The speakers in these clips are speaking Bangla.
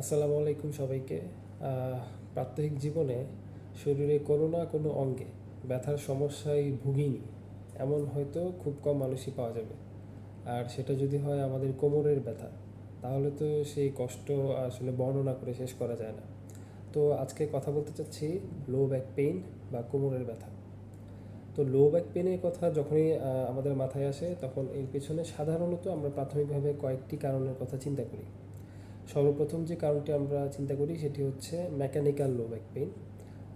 আসসালামু আলাইকুম সবাইকে। প্রাত্যহিক জীবনে শরীরে কোনো না কোনো অঙ্গে ব্যথার সমস্যায় ভুগিনি, এমন হয়তো খুব কম মানুষই পাওয়া যাবে। আর সেটা যদি হয় আমাদের কোমরের ব্যথা, তাহলে তো সেই কষ্ট আসলে বর্ণনা করে শেষ করা যায় না। তো আজকে কথা বলতে চাচ্ছি লো ব্যাক পেইন বা কোমরের ব্যথা। তো লো ব্যাক পেনের কথা যখনই আমাদের মাথায় আসে, তখন এর পেছনে সাধারণত আমরা প্রাথমিকভাবে কয়েকটি কারণের কথা চিন্তা করি। সর্বপ্রথম যে কারণটি আমরা চিন্তা করি সেটি হচ্ছে মেকানিক্যাল লো ব্যাক পেইন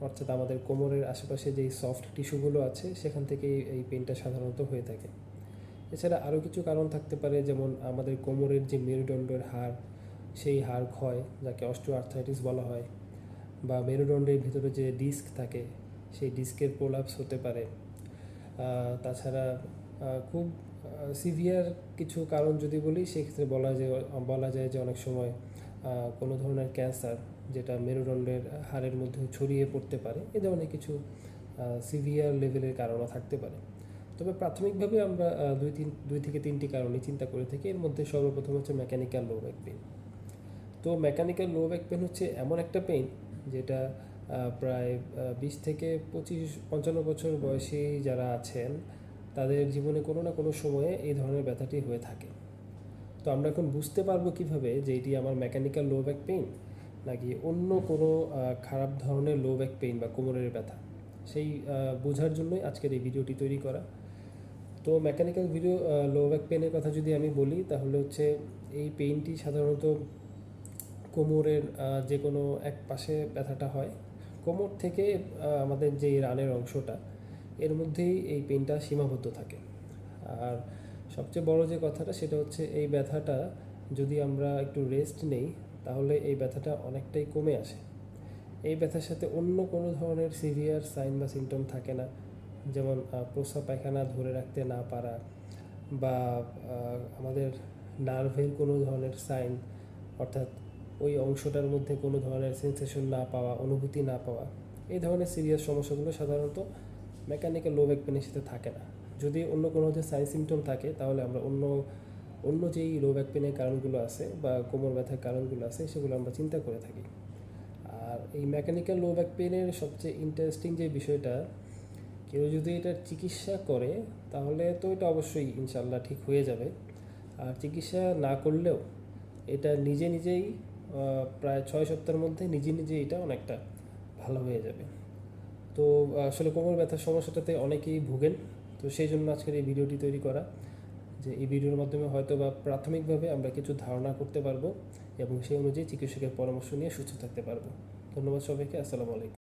অর্থাৎ আমাদের কোমরের আশেপাশে যেই সফট টিস্যুগুলো আছে সেখান থেকে এই পেইনটা সাধারণত হয়ে থাকে। এছাড়া আরও কিছু কারণ থাকতে পারে, যেমন আমাদের কোমরের যে মেরুদণ্ডের হাড়, সেই হাড় ক্ষয়, যাকে অস্টিও আর্থাইটিস বলা হয়, বা মেরুদণ্ডের ভিতরে যে ডিস্ক থাকে, সেই ডিস্কের প্রোলাপস হতে পারে। তাছাড়া খুব সিভিয়ার কিছু কারণ যদি বলি, সেক্ষেত্রে বলা যায় বলা যায় যে অনেক সময় কোনো ধরনের ক্যান্সার যেটা মেরুদণ্ডের হাড়ের মধ্যে ছড়িয়ে পড়তে পারে, এ ধরনের কিছু সিভিয়ার লেভেলের কারণও থাকতে পারে। তবে প্রাথমিকভাবে আমরা দুই তিন, দুই থেকে তিনটি কারণে চিন্তা করে থাকি। এর মধ্যে সর্বপ্রথম হচ্ছে মেকানিক্যাল লো ব্যাক পেন তো মেকানিক্যাল লো ব্যাক পেন হচ্ছে এমন একটা পেইন যেটা প্রায় বিশ থেকে পঁচিশ, পঞ্চান্ন বছর বয়সী যারা আছেন তাদের জীবনে কোনো না কোনো সময়ে এই ধরনের ব্যথাটি হয়ে থাকে। তো আমরা এখন বুঝতে পারব কীভাবে যে এটি আমার মেকানিক্যাল লো ব্যাক পেইন নাকি অন্য কোনো খারাপ ধরনের লো ব্যাক পেইন বা কোমরের ব্যথা। সেই বোঝার জন্যই আজকের এই ভিডিওটি তৈরি করা। তো মেকানিক্যাল ভিডিও লো ব্যাক পেনের কথা যদি আমি বলি, তাহলে হচ্ছে এই পেইনটি সাধারণত কোমরের যে কোনো এক পাশে ব্যথাটা হয়। কোমর থেকে আমাদের যে রানের অংশটা এর মধ্যেই এই পেনটা সীমাবদ্ধ থাকে। আর সবচেয়ে বড় যে কথাটা সেটা হচ্ছে এই ব্যথাটা যদি আমরা একটু রেস্ট নেই, তাহলে এই ব্যথাটা অনেকটাই কমে আসে। এই ব্যথার সাথে অন্য কোনো ধরনের সিভিয়ার সাইন বা সিমটম থাকে না। যেমন প্রস্রাব পায়খানা ধরে রাখতে না পারা বা আমাদের নার্ভের কোনো ধরনের সাইন অর্থাৎ ওই অংশটার মধ্যে কোনো ধরনের সেন্সেশন না পাওয়া, অনুভূতি না পাওয়া, এই ধরনের সিরিয়াস সমস্যাগুলো সাধারণত মেকানিক্যাল লো ব্যাক পেনের সাথে থাকে না। যদি অন্য কোনো হচ্ছে সাইন সিমটম থাকে, তাহলে আমরা অন্য অন্য যেই লো ব্যাক পেনের কারণগুলো আছে বা কোমর ব্যথার কারণগুলো আছে, সেগুলো আমরা চিন্তা করে থাকি। আর এই মেকানিক্যাল লো ব্যাক পেনের সবচেয়ে ইন্টারেস্টিং যে বিষয়টা, কেউ যদি এটার চিকিৎসা করে, তাহলে তো এটা অবশ্যই ইনশাল্লাহ ঠিক হয়ে যাবে। আর চিকিৎসা না করলেও, এটা নিজে নিজেই প্রায় ছয় সপ্তাহের মধ্যে নিজে নিজে এটা অনেকটা ভালো হয়ে যাবে। তো আসলে কোমর ব্যথার সমস্যাটাতে অনেকেই ভুগেন। তো সেই জন্য আজকের এই ভিডিওটি তৈরি করা, যে এই ভিডিওর মাধ্যমে হয়তো বা প্রাথমিকভাবে আমরা কিছু ধারণা করতে পারব এবং সেই অনুযায়ী চিকিৎসকের পরামর্শ নিয়ে সুস্থ থাকতে পারব। ধন্যবাদ সবাইকে, আসসালামু আলাইকুম।